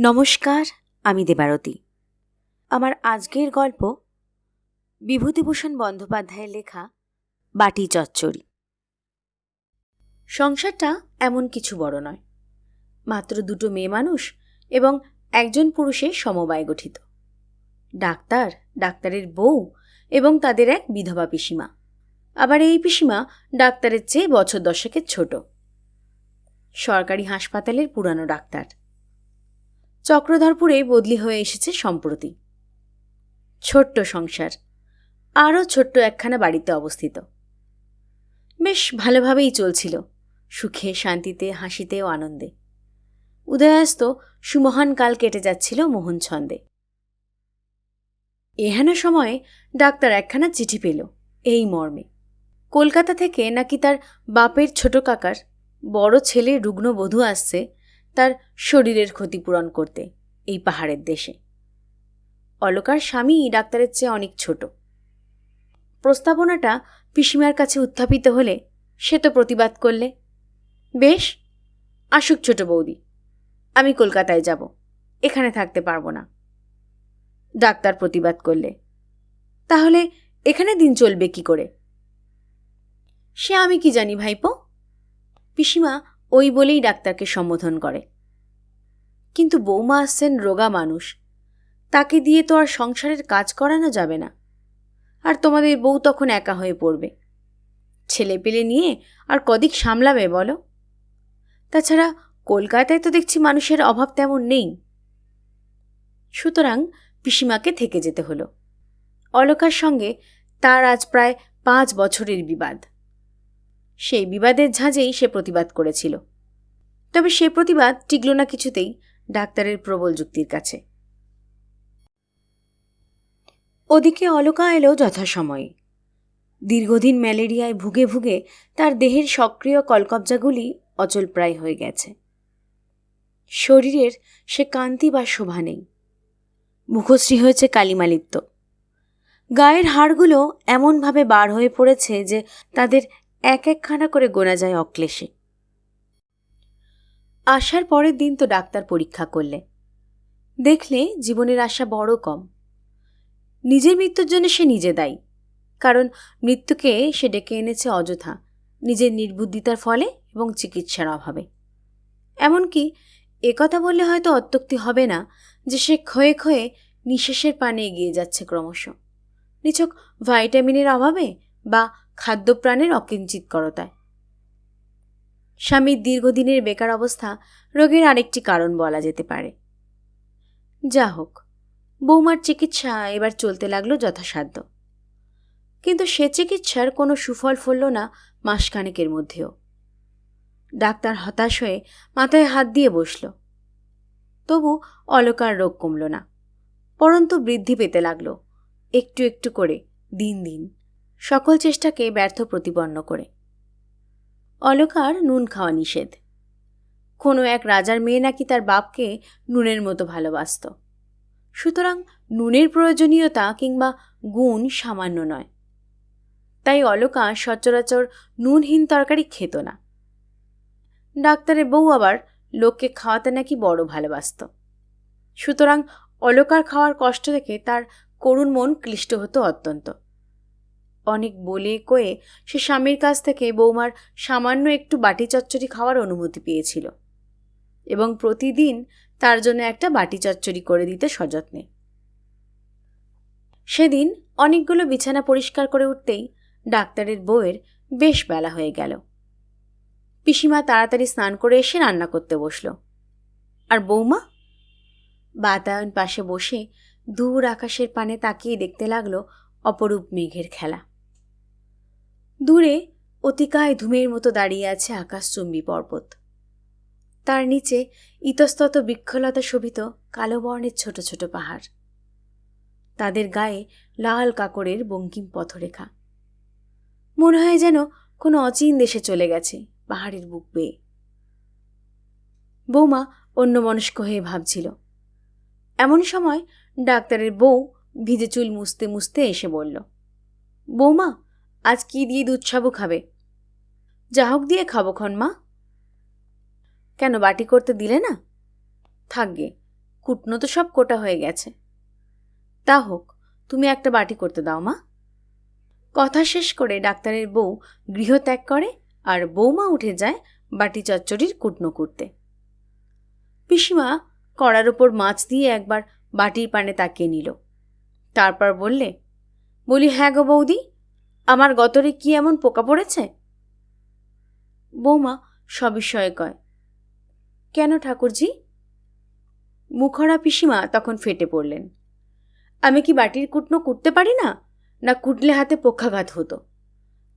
নমস্কার, আমি দেবারতী। আমার আজকের গল্প বিভূতিভূষণ বন্দ্যোপাধ্যায়ের লেখা বাটি চচ্চড়ি। সংসারটা এমন কিছু বড় নয়। মাত্র দুটো মেয়ে মানুষ এবং একজন পুরুষের সমবায় গঠিত। ডাক্তার, ডাক্তারের বউ এবং তাদের এক বিধবা পিসিমা। আবার এই পিসিমা ডাক্তারের চেয়ে বছর দশেকের ছোট। সরকারি হাসপাতালের পুরানো ডাক্তার। চক্রধরপুরে বদলি হয়ে এসেছে সম্প্রতি। ছোট্ট সংসার, আরও ছোট্ট একখানা বাড়িতে অবস্থিত। বেশ ভালোভাবেই চলছিল, সুখে, শান্তিতে, হাসিতে ও আনন্দে। উদয়াস্ত সুমহান কাল কেটে যাচ্ছিল মোহন ছন্দে। এহেন সময়ে ডাক্তার একখানা চিঠি পেল, এই মর্মে। কলকাতা থেকে নাকি তার বাপের ছোট কাকার, বড় ছেলে রুগ্ন বধূ আসছে তার শরীরের ক্ষতিপূরণ করতে এই পাহাড়ের দেশে। অলকার স্বামী ডাক্তারের চেয়ে অনেক ছোট। প্রস্তাবনাটা পিসিমার কাছে উত্থাপিত হলে সে তো প্রতিবাদ করলে। বেশ, আসুক ছোট বৌদি, আমি কলকাতায় যাব, এখানে থাকতে পারব না। ডাক্তার প্রতিবাদ করলে, তাহলে এখানে দিন চলবে কি করে? সে আমি কি জানি ভাইপো? পিসিমা ওই বলেই ডাক্তারকে সম্বোধন করে। কিন্তু বৌমা আসছেন রোগা মানুষ। তাকে দিয়ে তো আর সংসারের কাজ করানো যাবে না। আর তোমাদের বউ তখন একা হয়ে পড়বে। ছেলে পেলে নিয়ে আর কদিক সামলাবে বলো? তাছাড়া কলকাতায় তো দেখছি মানুষের অভাব তেমন নেই। সুতরাং পিসিমাকে থেকে যেতে হলো। অলকার সঙ্গে তার আজ প্রায় পাঁচ বছরের বিবাদ। সেই বিবাদের ঝাঁজেই সে প্রতিবাদ করেছিল। তবে সে প্রতিবাদ টিকল না কিছুতেই ডাক্তারের প্রবল যুক্তির কাছে। ওদিকে অলকা এলো যথাসময়ে। দীর্ঘদিন ম্যালেরিয়ায় ভুগে ভুগে তার দেহের সক্রিয় কলকবজাগুলি অচলপ্রায় হয়ে গেছে। শরীরের সে কান্তি বা শোভা নেই। মুখশ্রী হয়েছে কালিমালিপ্ত। গায়ের হাড়গুলো এমনভাবে বার হয়ে পড়েছে যে তাদের এক একখানা করে গোনা যায় অক্লেশে। আসার পরের দিন তো ডাক্তার পরীক্ষা করলে। দেখলে জীবনের আশা বড় কম। নিজের মৃত্যুর জন্য সে নিজে দায়ী। কারণ মৃত্যুকে সে ডেকে এনেছে অযথা, নিজের নির্বুদ্ধিতার ফলে এবং চিকিৎসার অভাবে। এমনকি একথা বললে হয়তো অত্যুক্তি হবে না যে সে ক্ষয়ে ক্ষয়ে নিঃশ্বাসের পানে এগিয়ে যাচ্ছে ক্রমশ। নিছক ভাইটামিনের অভাবে বা খাদ্যপ্রাণের অকিঞ্চিতকরতায় স্বামীর দীর্ঘদিনের বেকার অবস্থা রোগের আরেকটি কারণ বলা যেতে পারে। যা হোক, বৌমার চিকিৎসা এবার চলতে লাগল যথাসাধ্য। কিন্তু সে চিকিৎসার কোনো সুফল ফলল না মাসখানেকের মধ্যেও। ডাক্তার হতাশ হয়ে মাথায় হাত দিয়ে বসল। তবু অলকার রোগ কমল না, পরন্তু বৃদ্ধি পেতে লাগল, একটু একটু করে, দিন দিন। সকল চেষ্টাকে ব্যর্থ প্রতিপন্ন করে। অলকার নুন খাওয়া নিষেধ। কোনো এক রাজার মেয়ে নাকি তার বাপকে নুনের মতো ভালোবাসত। সুতরাং নুনের প্রয়োজনীয়তা কিংবা গুণ সামান্য নয়। তাই অলকা সচরাচর নুনহীন তরকারি খেত না। ডাক্তারের বউ আবার লোককে খাওয়াতে নাকি বড় ভালোবাসত। সুতরাং অলকার খাওয়ার কষ্ট দেখে তার করুণ মন ক্লিষ্ট হতো অত্যন্ত। অনেক বলে কয়ে সে স্বামীর কাছ থেকে বৌমার সামান্য একটু বাটি চচ্চড়ি খাওয়ার অনুমতি পেয়েছিল এবং প্রতিদিন তার জন্য একটা বাটি চচ্চড়ি করে দিতে সযত্নে। সেদিন অনেকগুলো বিছানা পরিষ্কার করে উঠতেই ডাক্তারের বউয়ের বেশ বেলা হয়ে গেল। পিসিমা তাড়াতাড়ি স্নান করে এসে রান্না করতে বসল। আর বৌমা? বাতায়ন পাশে বসে দূর আকাশের পানে তাকিয়ে দেখতে লাগল অপরূপ মেঘের খেলা। দূরে অতিকায় ধুমের মতো দাঁড়িয়ে আছে আকাশচুম্বী পর্বত। তার নিচে ইতস্তত বৃক্ষলতা শোভিত কালো বর্ণের ছোট ছোট পাহাড়। তাদের গায়ে লাল কাকড়ের বঙ্কিম পথরেখা। মনে হয় যেন কোনো অচিন দেশে চলে গেছে পাহাড়ের বুক বেয়ে। বৌমা অন্য মনস্ক হয়ে ভাবছিল, এমন সময় ডাক্তারের বউ ভিজে চুল মুছতে মুছতে এসে বলল, বৌমা আজ কি দিয়ে দুধ সাবু খাবে? যা হোক দিয়ে খাব খন মা কেন বাটি করতে দিলে না? থাকবে কুটনো তো সব কোটা হয়ে গেছে। তা হোক, তুমি একটা বাটি করতে দাও মা। কথা শেষ করে ডাক্তারের বউ গৃহত্যাগ করে আর বৌমা উঠে যায় বাটি চচ্চড়ির কুটনো করতে। পিসিমা কড়ার ওপর মাছ দিয়ে একবার বাটির পানে তাকিয়ে নিল। তারপর বললে, বলি হ্যাঁ গো বৌদি। আমার গতরে কি এমন পোকা পড়েছে? বৌমা সবিস্ময়ে কয়, কেন ঠাকুরজি? মুখরা পিসিমা তখন ফেটে পড়লেন, আমি কি বাটির কুটনো কুটতে পারি না? না কুটলে হাতে পক্ষাঘাত হতো।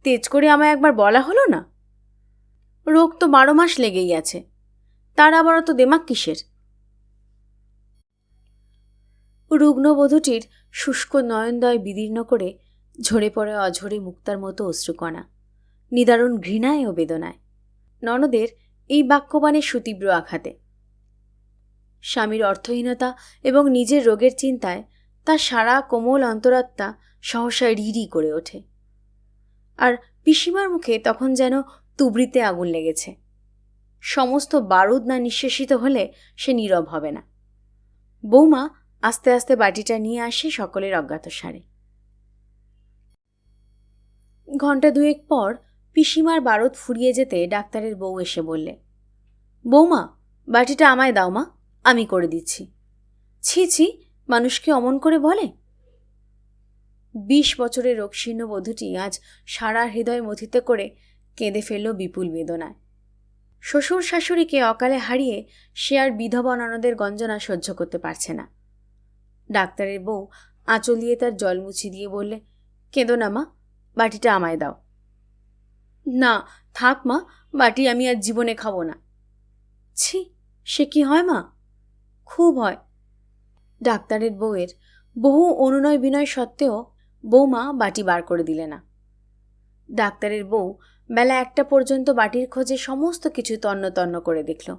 তেজ করে আমায় একবার বলা হলো না? রোগ তো বারো মাস লেগেই আছে, তার আবার অত দেমাক কিসের? রুগ্নবধূটির শুষ্ক নয়নদয় বিদীর্ণ করে ঝরে পড়ে অঝরে মুক্তার মতো অশ্রুকণা, নিদারুণ ঘৃণায় ও বেদনায়। ননদের এই বাক্যবাণের সুতীব্র আঘাতে। স্বামীর অর্থহীনতা এবং নিজের রোগের চিন্তায় তার সারা কোমল অন্তরাত্মা সহসা রিরি করে ওঠে। আর পিসিমার মুখে তখন যেন তুবড়িতে আগুন লেগেছে। সমস্ত বারুদ না নিঃশেষিত হলে সে নীরব হবে না। বৌমা আস্তে আস্তে বাটিটা নিয়ে আসে সকলের অজ্ঞাত ঘণ্টা দুয়েক পর পিসিমার বারদ ফুরিয়ে যেতে ডাক্তারের বউ এসে বললে, বৌমা, বাটিটা আমায় দাও মা, আমি করে দিচ্ছি। ছি ছি, মানুষকে অমন করে বলে? বিশ বছরের রোগশীর্ণ বধূটি আজ সারা হৃদয় মথিত করে কেঁদে ফেলল বিপুল বেদনায়। শ্বশুর শাশুড়িকে অকালে হারিয়ে সে আর বিধবা ননদের গঞ্জনা সহ্য করতে পারছে না। ডাক্তারের বউ আঁচল দিয়ে তার জল মুছি দিয়ে বললে, কেঁদো না মা বাটিটা আমায় দাও। না, থাক মা, বাটি আমি আর জীবনে খাব না। ছি, সে কি হয় মা? খুব হয়। ডাক্তারের বউয়ের বহু অনুনয় বিনয় সত্ত্বেও বৌমা বাটি বার করে দিলে না। ডাক্তারের বউ বেলা একটা পর্যন্ত বাটির খোঁজে সমস্ত কিছু তন্ন তন্ন করে দেখল।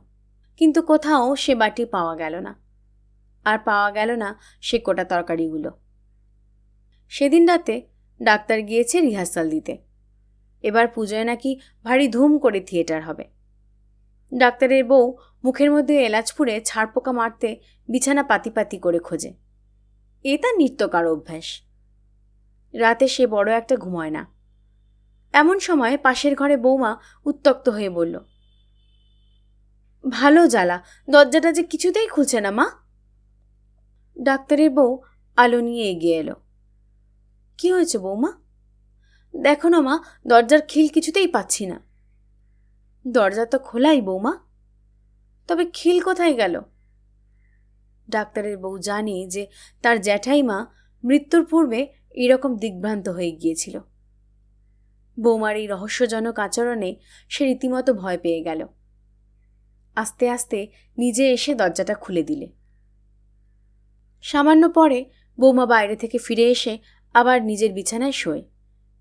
কিন্তু কোথাও সে বাটি পাওয়া গেল না। আর পাওয়া গেল না সে কোটা তরকারিগুলো। সেদিন রাতে ডাক্তার গিয়েছে রিহার্সাল দিতে। এবার পুজোয় নাকি ভারী ধুম করে থিয়েটার হবে। ডাক্তারের বউ মুখের মধ্যে এলাচ পুড়ে ছাড়পোকা মারতে বিছানা পাতি পাতি করে খোঁজে। এ তার নিত্যকার অভ্যাস। রাতে সে বড় একটা ঘুমোয় না। এমন সময় পাশের ঘরে বৌমা উত্তক্ত হয়ে বলল, ভালো জ্বালা, দরজাটা যে কিছুতেই খুলছে না মা? ডাক্তারের বউ আলো নিয়ে এগিয়ে এলো। কি হয়েছে বৌমা? দেখো না মা, দরজার খিল কিছুতেই পাচ্ছি না। দরজা তো খোলাই বৌমা। তবে খিল কোথায় গেল? ডাক্তারের বউ জানে যে তার জ্যাঠাইমা মৃত্যুর পূর্বে এরকম দিগ্ভ্রান্ত হয়ে গিয়েছিল। বৌমার এই রহস্যজনক আচরণে সে রীতিমতো ভয় পেয়ে গেল। আস্তে আস্তে নিজে এসে দরজাটা খুলে দিলে। সামান্য পরে বৌমা বাইরে থেকে ফিরে এসে আবার নিজের বিছানায় শোয়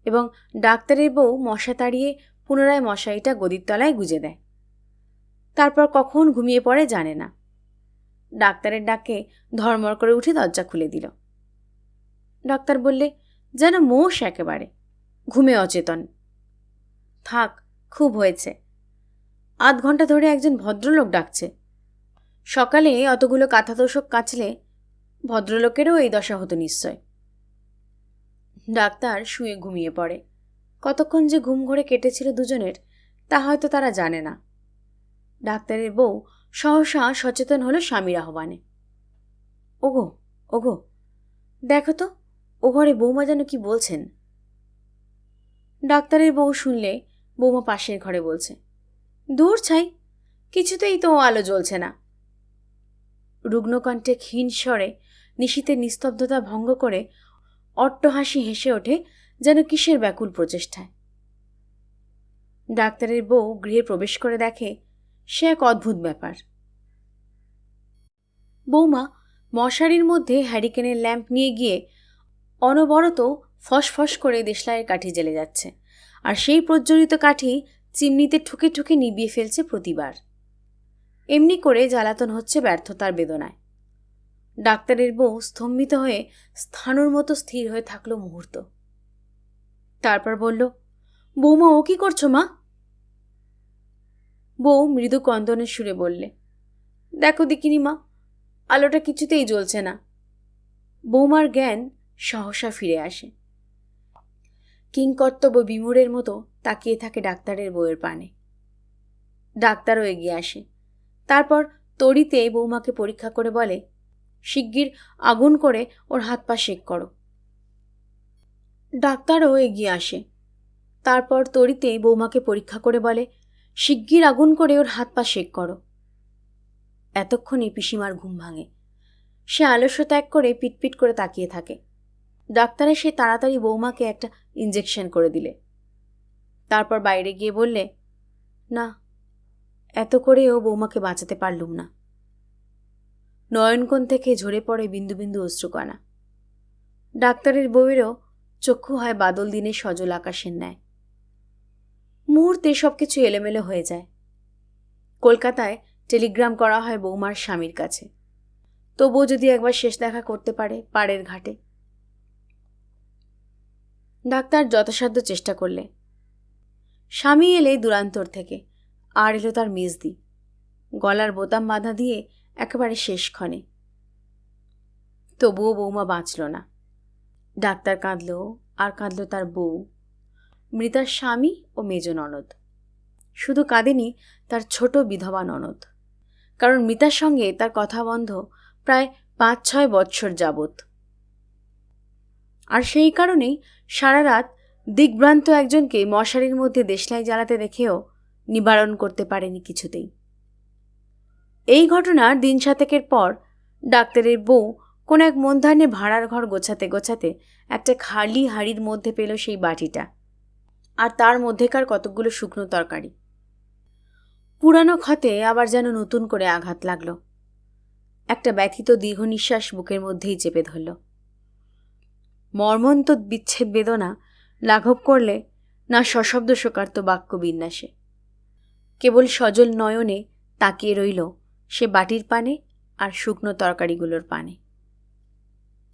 এবং ডাক্তারের বউ মশা তাড়িয়ে পুনরায় মশারিটা গদির তলায় গুজে দেয়। তারপর কখন ঘুমিয়ে পড়ে জানে না। ডাক্তারের ডাকে ধর্মর করে উঠে দরজা খুলে দিল। ডাক্তার বললে, যেন মোষ একেবারে, ঘুমে অচেতন। থাক, খুব হয়েছে। আধ ঘণ্টা ধরে একজন ভদ্রলোক ডাকছে। সকালে অতগুলো কাঁথা তোষক কাচলে ভদ্রলোকেরও এই দশা হতো নিশ্চয়। ডাক্তার শুয়ে ঘুমিয়ে পড়ে। কতক্ষণ যে ঘুম ঘরে কেটেছিল দুজনের, তা হয়তো তারা জানে না। ডাক্তারের বউ সহসা সচেতন হলো স্বামীর আহ্বানে। ওগো ওগো, দেখো তো, ও ঘরে বৌমা যেন কি বলছেন? ডাক্তারের বউ শুনলে বৌমা পাশের ঘরে বলছে, দূর ছাই, কিছুতেই তো আলো জ্বলছে না। রুগ্নকণ্ঠে ক্ষীণ স্বরে নিশীতের নিস্তব্ধতা ভঙ্গ করে অট্টহাসি হেসে ওঠে যেন কিসের ব্যাকুল প্রচেষ্টায়। ডাক্তারের বউ গৃহে প্রবেশ করে দেখে, সে এক অদ্ভুত ব্যাপার। বৌমা, মশারির মধ্যে হ্যারিকেনের ল্যাম্প নিয়ে গিয়ে অনবরত ফসফস করে দেশলাইয়ের কাঠি জ্বেলে যাচ্ছে আর সেই প্রজ্বলিত কাঠি চিমনিতে ঠুকে ঠুকে নিবিয়ে ফেলছে প্রতিবার। এমনি করে জ্বালাতন হচ্ছে ব্যর্থতার বেদনায়। ডাক্তারের বউ স্তম্ভিত হয়ে স্থানুর মতো স্থির হয়ে থাকল মুহূর্ত। তারপর বলল, বৌমা, ও কি করছ মা? বউ মৃদু কন্দনের সুরে বললে, দেখো দেখিনি মা, আলোটা কিছুতেই জ্বলছে না। বৌমার জ্ঞান সহসা ফিরে আসে। কিংকর্তব্য বিমূরের মতো তাকিয়ে থাকে ডাক্তারের বইয়ের পানে। ডাক্তারও এগিয়ে আসে। তারপর তড়িতে বৌমাকে পরীক্ষা করে বলে শিগগির আগুন করে ওর হাত পা শেক করো। ডাক্তারও এগিয়ে আসে। তারপর তড়িতে বৌমাকে পরীক্ষা করে বলে, শিগগির আগুন করে ওর হাত পা শেক করো। এতক্ষণে পিসিমার ঘুম ভাঙে। সে আলস্য ত্যাগ করে পিটপিট করে তাকিয়ে থাকে। ডাক্তারে সে তাড়াতাড়ি বৌমাকে একটা ইঞ্জেকশন করে দিলে। তারপর বাইরে গিয়ে বললে, না, এত করেও বৌমাকে বাঁচাতে পারলুম না। নয়নকোণ থেকে ঝরে পড়ে বিন্দু বিন্দু অশ্রুকণা। ডাক্তারের বউয়েরও চক্ষু হয় বাদল দিনে সজল আকাশের ন্যায়। মুহূর্তে সব কিছু এলোমেলো হয়ে যায়। কলকাতায় টেলিগ্রাম করা হয় বৌমার স্বামীর কাছে। তবুও যদি একবার শেষ দেখা করতে পারে পাড়ের ঘাটে। ডাক্তার যথাসাধ্য চেষ্টা করলে। স্বামী এলে দূরান্তর থেকে, আর এলো তার মেজদি। গলার বোতাম বাঁধা দিয়ে একেবারে শেষক্ষণে। তবুও বৌমা বাঁচল না। ডাক্তার কাঁদল, আর কাঁদল তার বউ, মৃতার স্বামী ও মেজ ননদ। শুধু কাঁদেনি, তার ছোট বিধবা ননদ। কারণ মিতার সঙ্গে তার কথা বন্ধ প্রায় পাঁচ ছয় বৎসর যাবৎ। আর সেই কারণেই সারা রাত দিগ্ভ্রান্ত একজনকে মশারির মধ্যে দেশলাই জ্বালাতে দেখেও নিবারণ করতে পারেনি কিছুতেই। এই ঘটনার দিন সাতেকের পর ডাক্তারের বউ কোন এক মন্ধানে ভাড়ার ঘর গোছাতে গোছাতে একটা খালি হাড়ির মধ্যে পেল সেই বাটিটা। আর তার মধ্যেকার কতকগুলো শুকনো তরকারি। পুরানো ক্ষতে আবার যেন নতুন করে আঘাত লাগল। একটা ব্যথিত দীর্ঘ নিঃশ্বাস বুকের মধ্যেই চেপে ধরল। মর্মন্ত বিচ্ছেদ বেদনা লাঘব করলে না সশব্দ শোকার্ত বাক্য বিন্যাসে কেবল সজল নয়নে তাকিয়ে রইল সে বাটির পানে আর শুকনো তরকারিগুলোর পানে।